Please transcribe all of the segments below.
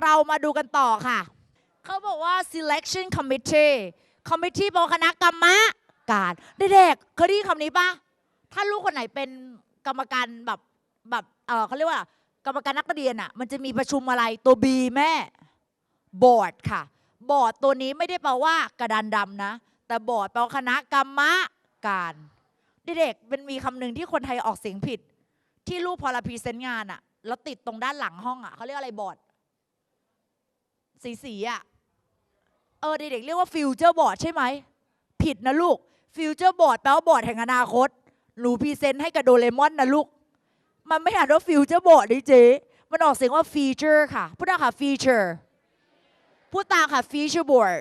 เรามาดูกันต่อค่ะ เขาบอกว่า selection committee committee แปลว่าคณะกรรมการเด็กๆเคยได้ยินคำนี้ปะถ้าลูกคนไหนเป็นกรรมการแบบแบบเออเขาเรียกว่า กรรมการนักเรียนอะ มันจะมีประชุมอะไรตัว B แม่บอร์ดค่ะ บอร์ดตัวนี้ไม่ได้แปลว่ากระดานดำนะ แต่บอร์ดแปลว่าคณะกรรมการเด็กๆเป็นมีคำหนึ่งที่คนไทยออกเสียงผิด ที่ลูกพอเราพรีเซนต์งานอะแล้วติดตรงด้านหลังห้องอะเขาเรียกอะไรบอร์ด สีสีๆอะเออเด็กๆเรียกว่าฟิวเจอร์บอร์ดใช่ไหม ผิดนะลูกฟิวเจอร์บอร์ดแปลว่าบอร์ดแห่งอนาคตหนูพรีเซนต์ให้กับโดเรมอนนะลูก มันไม่อ่านว่าฟิวเจอร์บอร์ดดิเจมันออกเสียงว่าฟีเจอร์ค่ะ พูดตามค่ะฟีเจอร์พูดตามค่ะฟีเจอร์บอร์ด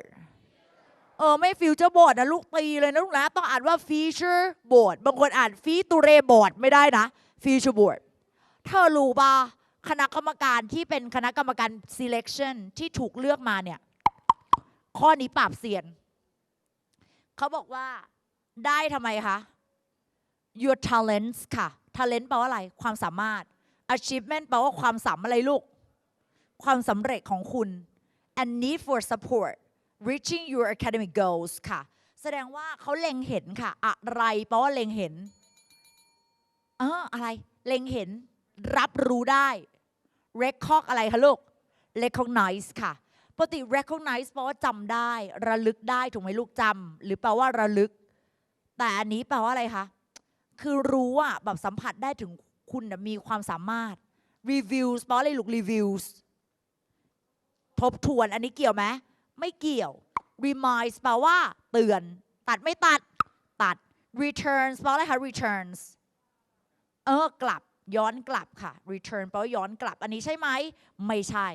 เออ ไม่ฟิวเจอร์บอร์ดนะลูกตีเลยนะลูกนะ ต้องอ่านว่าฟีเจอร์บอร์ดบางคนอ่านฟีตูเรบอร์ดไม่ได้นะฟีเจอร์บอร์ดเธอรู้ป่ะ คณะกรรมการที่เป็นคณะกรรมการ selection ที่ถูกเลือกมาเนี่ย ข้อนี้ปราบเซียน เขาบอกว่าได้ทำไมคะ your talents ค่ะ talent แปลว่าอะไร ความสามารถ achievement แปลว่าความสำอะไรลูก ความสำเร็จของคุณ and need for support reaching your academic goals ค่ะ แสดงว่าเขาเล็งเห็นค่ะ อะไรแปลว่าเล็งเห็นเอออะไร เล็งเห็น รับรู้ได้ recog อะไรคะลูก recognize ค่ะปกติ recognize แปลว่าจำได้ ระลึกได้ถูกไหมลูกจำหรือแปลว่าระลึก แต่อันนี้แปลว่าอะไรคะคือรู้อะแบบสัมผัสได้ถึงคุณมีความสามารถ reviews แปลว่าอะไรลูก reviews ทบทวนอันนี้เกี่ยวไหมไม่เกี่ยว remind แปลว่า เตือน ตัดไม่ตัดตัด returns แปลว่าอะไรคะ returns เออกลับ ย้อนกลับค่ะ return แปลว่าย้อนกลับ อันนี้ใช่ไหม ไม่ใช่